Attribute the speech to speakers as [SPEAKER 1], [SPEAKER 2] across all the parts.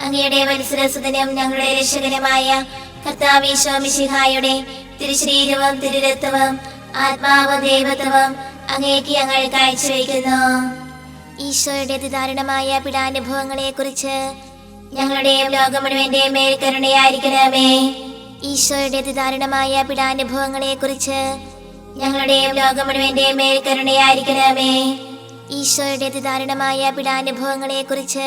[SPEAKER 1] അങ്ങയുടെ മത്സരസുതനും ഞങ്ങളുടെ രക്ഷകനുമായ കർത്താവീശോമിശിഹായുടെ തിരുശരീരവും തിരുരത്വവും ആത്മാവ് ദൈവത്വവും അങ്ങേക്ക് ഞങ്ങൾ കാഴ്ചവെക്കുന്നു ഈശോയുടെ അതിദാരുണമായ പിടാനുഭവങ്ങളെ കുറിച്ച് ഞങ്ങളുടെയും ലോകം മുഴുവന്റെയും മേൽ ഈശോയുടെ അതിദാരുണമായ പിടാനുഭവങ്ങളെ കുറിച്ച് ഞങ്ങളുടെയും ലോകം മുഴുവന്റെയും മേൽ ഈശോയുടെ അതിദാരുണമായ പിടാനുഭവങ്ങളെ കുറിച്ച്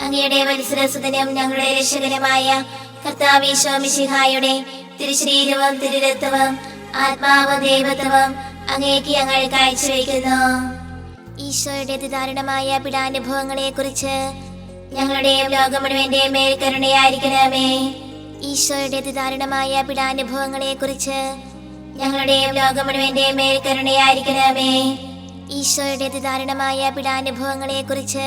[SPEAKER 1] അങ്ങയുടെ മത്സരസുതനും ഞങ്ങളുടെ രക്ഷകരമായ കർത്താവീശോമിശിഹായുടെ തിരുശരീരവും തിരുരത്വവും ആത്മാവ് ദൈവത്വവും അങ്ങേക്ക് ഞങ്ങൾ കാഴ്ചവെക്കുന്നു ഈശോയുടെ അതിദാരുണമായ പിടാനുഭവങ്ങളെ കുറിച്ച് ഞങ്ങളുടെയും ലോകം മുഴുവന്റെയും മേൽ കരുണയായിരിക്കണമേ ഈശോയുടെ അതിദാരുണമായ പിടാനുഭവങ്ങളെ കുറിച്ച് ഞങ്ങളുടെയും ലോകം മുഴുവന്റെയും മേൽ കരുണയായിരിക്കണമേ ഈശോയുടെ അതിദാരുണമായ പിടാനുഭവങ്ങളെ കുറിച്ച്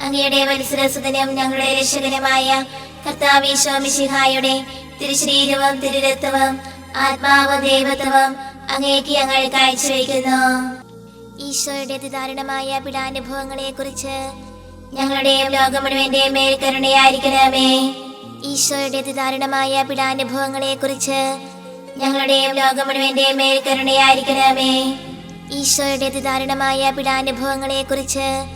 [SPEAKER 1] അങ്ങയുടെ മത്സരസുതനും ഞങ്ങളുടെ രക്ഷകനുമായ കർത്താവീശോമിശിഹായുടെ തിരുശരീരവും തിരുരത്വവും ആത്മാവ് ദൈവത്വവും അങ്ങേക്ക് ഞങ്ങൾ കാഴ്ചവെക്കുന്നു ഈശോയുടെ അതിദാരുണമായ പിടാനുഭവങ്ങളെ കുറിച്ച് ഞങ്ങളുടെയും ലോകം മേൽക്കരുണയായിരിക്കണമേ മേൽ കരുണയായിരിക്കണമേ. ഈശോയുടെ അതിദാരുണമായ പിടാനുഭവങ്ങളെ കുറിച്ച് ഞങ്ങളുടെയും ലോകം മേൽക്കരുണയായിരിക്കണമേ മേൽ കരുണയായിരിക്കണമേ. ഈശോയുടെ അതിദാരുണമായ പിടാനുഭവങ്ങളെ കുറിച്ച്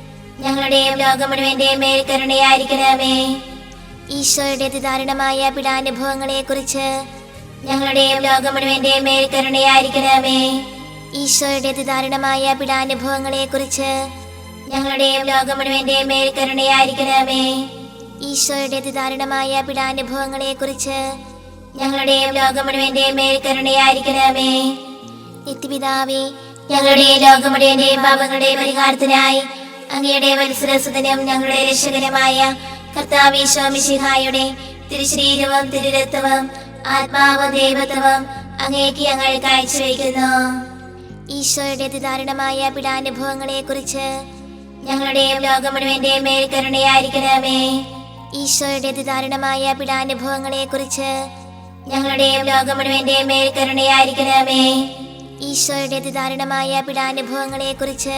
[SPEAKER 1] ഞങ്ങളുടെയും ലോകം മുഴുവന്റെയും മേൽ കരുണയായിരിക്കണമേ ഈശോയുടെ അതിദാരുണമായ പിടാനുഭവങ്ങളെ കുറിച്ച് ഞങ്ങളുടെയും ലോകം മുഴുവന്റെയും മേൽ കരുണയായിരിക്കണമേ ഈശോയുടെ അതിദാരുണമായ പിടാനുഭവങ്ങളെ കുറിച്ച് ഞങ്ങളുടെയും ലോകം മുഴുവന്റെയും മേൽ കരുണയായിരിക്കണമേ ഈശോയുടെ അതിദാരുണമായ പിടാനുഭവങ്ങളെ കുറിച്ച് ഞങ്ങളുടെയും ലോകം മുഴുവന്റെയും മേൽ കരുണയായിരിക്കണമേ നിത്യപിതാവേ ഞങ്ങളുടെ ലോകം മുഴുവന്റെയും പാപങ്ങളുടെ പരിഹാരത്തിനായി അങ്ങയുടെ മത്സരസുതനും ഞങ്ങളുടെ രക്ഷകരമായ കർത്താവിശ്വാമിഷിഹായുടെ തിരുശരീരവും തിരുരത്വവും ആത്മാവ് ദൈവത്വവും അങ്ങേക്ക് ഞങ്ങൾ കാഴ്ചവെക്കുന്നു ഈശോയുടെ അതിദാരുണമായ പിടാനുഭവങ്ങളെ കുറിച്ച് ഞങ്ങളുടെയും ലോകം കരുണയായിരിക്കണമേ. ഈശോയുടെ അതിദാരുണമായ പിടാനുഭവങ്ങളെ കുറിച്ച് ഞങ്ങളുടെയും ലോകം കരുണയായിരിക്കണമേ. ഈശോയുടെ അതിദാരുണമായ പിടാനുഭവങ്ങളെ കുറിച്ച്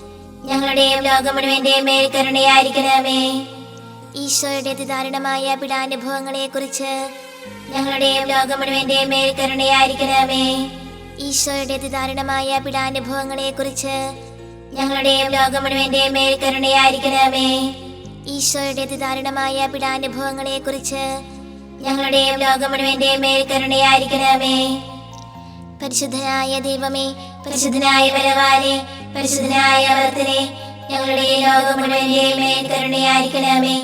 [SPEAKER 1] ഞങ്ങളുടെയും ലോകം മുഴുവന്റെയും മേൽ കരുണയായിരിക്കണമേ. ഈശോയുടെ അതിദാരുണമായ പിടാനുഭവങ്ങളെ കുറിച്ച് ഞങ്ങളുടെയും ലോകം മുഴുവന്റെയും മേൽ കരുണയായിരിക്കണമേ. ഈശോയുടെ അതിദാരുണമായ പിടാനുഭവങ്ങളെ കുറിച്ച് ഞങ്ങളുടെയും ലോകം മുഴുവന്റെയും മേൽ കരുണയായിരിക്കണമേ. ഈശോയുടെ അതിദാരുണമായ പിടാനുഭവങ്ങളെ കുറിച്ച് ഞങ്ങളുടെയും ലോകം മുഴുവന്റെയും മേൽ കരുണയായിരിക്കണമേ. പരിശുദ്ധനായ ദൈവമേ പരിശുദ്ധനായ ബലവാനെ പരിശുദ്ധനായ അവർത്തനെ ഞങ്ങളുടെ ലോകം മുഴുവന്റെയും മേൽ കരുണയായിരിക്കണമേ.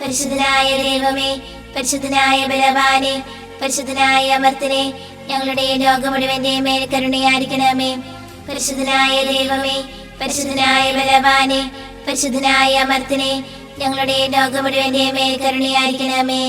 [SPEAKER 1] പരിശുദ്ധനായ ദൈവമേ പരിശുദ്ധനായ ബലവാനെ പരിശുദ്ധനായ അമർത്തനെ ഞങ്ങളുടെ ലോകം മുഴുവന്റെയും മേൽ കരുണയായിരിക്കണമേ. പരിശുദ്ധനായ ദൈവമേ പരിശുദ്ധനായ ബലവാനെ പരിശുദ്ധനായ അമർത്തനെ ഞങ്ങളുടെ ലോകം മുഴുവന്റെയും മേൽ കരുണയായിരിക്കണമേ.